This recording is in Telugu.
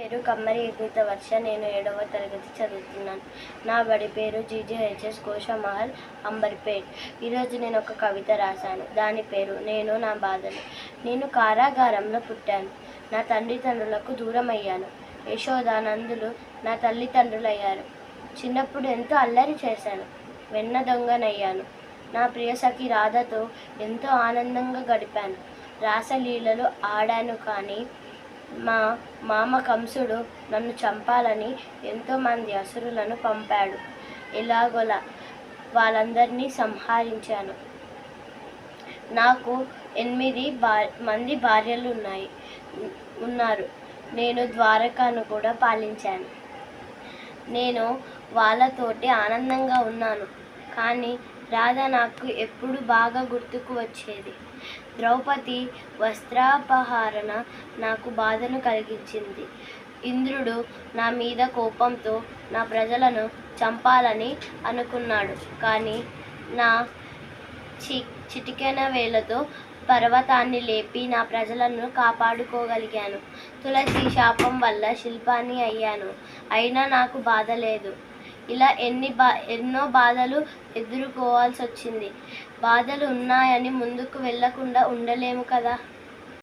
పేరు కమ్మరి యజ్ఞిత వర్ష. నేను ఏడవ తరగతి చదువుతున్నాను. నా బడి పేరు జీజీహెచ్ఎస్ కోశమహల్ అంబర్పేట్. ఈరోజు నేను ఒక కవిత రాశాను. దాని పేరు నేను నా బాధలు. నేను కారాగారంలో పుట్టాను. నా తండ్రిదండ్రులకు దూరం అయ్యాను యశోదానందులు నందులు నా తల్లిదండ్రులయ్యారు చిన్నప్పుడు ఎంతో అల్లరి చేశాను. వెన్న దొంగనయ్యాను. నా ప్రియసఖి రాధతో ఎంతో ఆనందంగా గడిపాను. రాసలీలలు ఆడాను కానీ మా మామ కంసుడు నన్ను చంపాలని ఎంతోమంది అసురులను పంపాడు. ఎలాగోలా వాళ్ళందరినీ సంహరించాను. నాకు ఎనిమిది భా మంది భార్యలు ఉన్నాయి ఉన్నారు. నేను ద్వారకాను కూడా పాలించాను. నేను వాళ్ళతోటి ఆనందంగా ఉన్నాను. కానీ రాధ నాకు ఎప్పుడు బాగా గుర్తుకు వచ్చేది. ద్రౌపది వస్త్రాపహరణ నాకు బాధను కలిగించింది. ఇంద్రుడు నా మీద కోపంతో నా ప్రజలను చంపాలని అనుకున్నాడు. కానీ నా చి చిటికెన వేలతో పర్వతాన్ని లేపి నా ప్రజలను కాపాడుకోగలిగాను. తులసి శాపం వల్ల శిల్పాన్ని అయ్యాను. అయినా నాకు బాధ లేదు. ఇలా ఎన్ని బా ఎన్నో బాధలు ఎదుర్కోవాల్సి వచ్చింది బాధలు ఉన్నాయని ముందుకు వెళ్ళకుండా ఉండలేము కదా.